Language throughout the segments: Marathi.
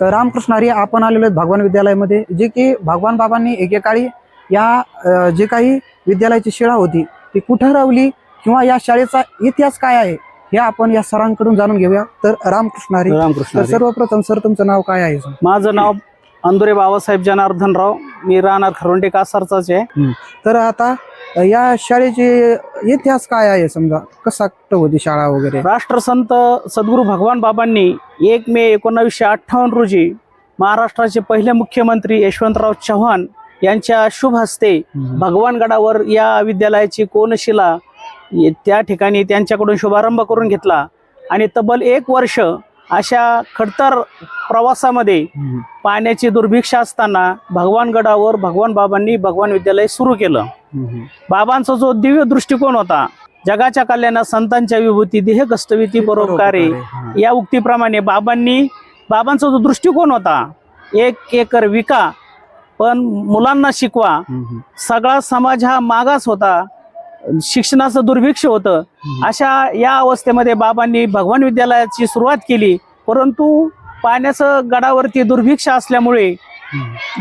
तर रामकृष्ण हरी आपण आलेलो आहेत भगवान विद्यालयामध्ये जे की भगवान बाबांनी एकेकाळी या जे काही विद्यालयाची शाळा होती ती कुठं रावली किंवा या शाळेचा इतिहास काय आहे हे आपण या सरांकडून जाणून घेऊया. तर रामकृष्ण हरी रामकृष्ण. सर्वप्रथम सर तुमचं नाव काय आहे? माझं नाव अंदुरे बाबासाहेब जनार्दनराव मी राहणार खरवंटे कासारचाच आहे. तर आता या शाळेचे इतिहास काय आहे समजा? कसा होती शाळा वगैरे? राष्ट्रसंत सद्गुरू भगवान बाबांनी एक मे एकोणावीसशे अठ्ठावन्न रोजी महाराष्ट्राचे पहिले मुख्यमंत्री यशवंतराव चव्हाण यांच्या शुभ हस्ते भगवानगडावर या विद्यालयाची कोनशिला त्या ठिकाणी त्यांच्याकडून शुभारंभ करून घेतला. आणि तब्बल एक वर्ष अशा खडतर प्रवासामध्ये पाण्याची दुर्भिक्षा असताना भगवानगडावर भगवान बाबांनी भगवान विद्यालय सुरू केलं. बाबांचा जो दिव्य दृष्टिकोन होता जगाच्या कल्याणात संतांच्या विभूती देह कष्टविती परोपकारे या उक्तीप्रमाणे बाबांनी बाबांचा जो दृष्टिकोन होता एक एकर विका पण मुलांना शिकवा सगळा समाज हा मागास होता शिक्षणाचं दुर्भिक्ष होतं अशा या अवस्थेमध्ये बाबांनी भगवान विद्यालयाची सुरुवात केली परंतु पाण्याचं गडावरती दुर्भिक्ष असल्यामुळे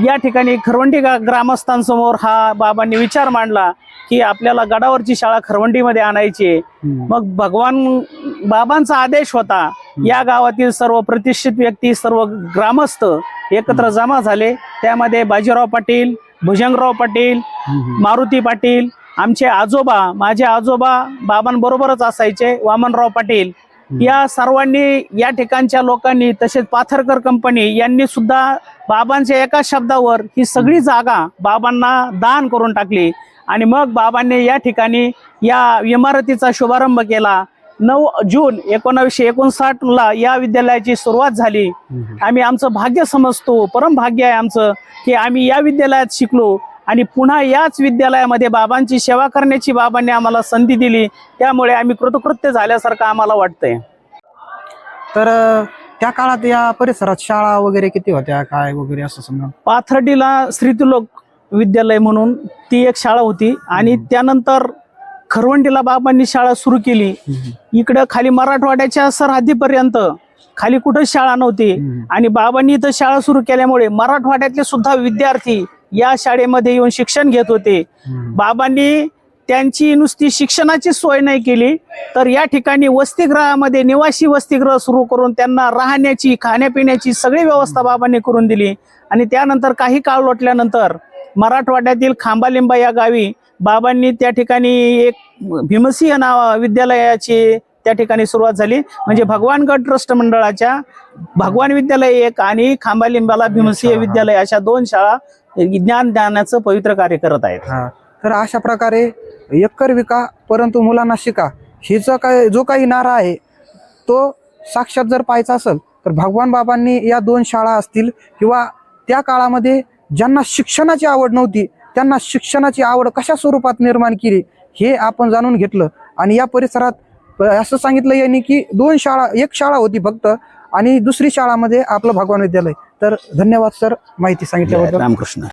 या ठिकाणी खरवंडी ग्रामस्थांसमोर हा बाबांनी विचार मांडला की आपल्याला गडावरची शाळा खरवंडीमध्ये आणायची आहे. मग भगवान बाबांचा आदेश होता या गावातील सर्व प्रतिष्ठित व्यक्ती सर्व ग्रामस्थ एकत्र जमा झाले. त्यामध्ये बाजीराव पाटील भुजंगराव पाटील मारुती पाटील आमचे आजोबा माझे आजोबा बाबांबरोबरच असायचे वामनराव पाटील या सर्वांनी या ठिकाणच्या लोकांनी तसेच पाथरकर कंपनी यांनी सुद्धा बाबांच्या एका शब्दावर ही सगळी जागा बाबांना दान करून टाकली. आणि मग बाबांनी या ठिकाणी या इमारतीचा शुभारंभ केला. नऊ जून एकोणावीसशे एकोणसाठ ला या विद्यालयाची सुरुवात झाली. आम्ही आमचं भाग्य समजतो. परम भाग्य आहे आमचं की आम्ही या विद्यालयात शिकलो. आणि पुन्हा याच विद्यालयामध्ये बाबांची सेवा करण्याची बाबांनी आम्हाला संधी दिली. त्यामुळे आम्ही कृतकृत्य झाल्यासारखं आम्हाला वाटतंय. तर त्या काळात या परिसरात शाळा वगैरे किती होत्या? काय वगैरे असं समजा? पाथर्डीला श्रीतिलोक विद्यालय म्हणून ती एक शाळा होती. आणि त्यानंतर खरवंडीला बाबांनी शाळा सुरू केली. इकडं खाली मराठवाड्याच्या सरहद्दीपर्यंत खाली कुठंच शाळा नव्हती. आणि बाबांनी इथं शाळा सुरू केल्यामुळे मराठवाड्यातले सुद्धा विद्यार्थी या शाळेमध्ये येऊन शिक्षण घेत होते. बाबांनी त्यांची नुसती शिक्षणाची सोय नाही केली तर या ठिकाणी वसतिगृहामध्ये निवासी वसतिगृह सुरू करून त्यांना राहण्याची खाण्यापिण्याची सगळी व्यवस्था बाबांनी करून दिली. आणि त्यानंतर काही काळ लोटल्यानंतर मराठवाड्यातील खांबालिंबा या गावी बाबांनी त्या ठिकाणी एक भीमसिंह नाव विद्यालयाची त्या ठिकाणी सुरुवात झाली. म्हणजे भगवानगड ट्रस्ट मंडळाच्या भगवान विद्यालय एक आणि खांबालिंबाला भीमसिंह विद्यालय अशा दोन शाळा ज्ञान ज्ञानाचं पवित्र कार्य करत आहेत. हा. तर अशा प्रकारे एकर विका परंतु मुलांना शिका. हिचा काय जो काही नारा आहे तो साक्षात जर पाहायचा असेल तर भगवान बाबांनी या दोन शाळा असतील किंवा त्या काळामध्ये ज्यांना शिक्षणाची आवड नव्हती त्यांना शिक्षणाची आवड कशा स्वरूपात निर्माण केली हे आपण जाणून घेतलं. आणि या परिसरात असं सांगितलं यांनी की दोन शाळा एक शाळा होती फक्त आणि दुसरी शाळामध्ये आपलं भगवान विद्यालय. तर धन्यवाद सर. माहिती सांगितल्याबद्दल. रामकृष्ण.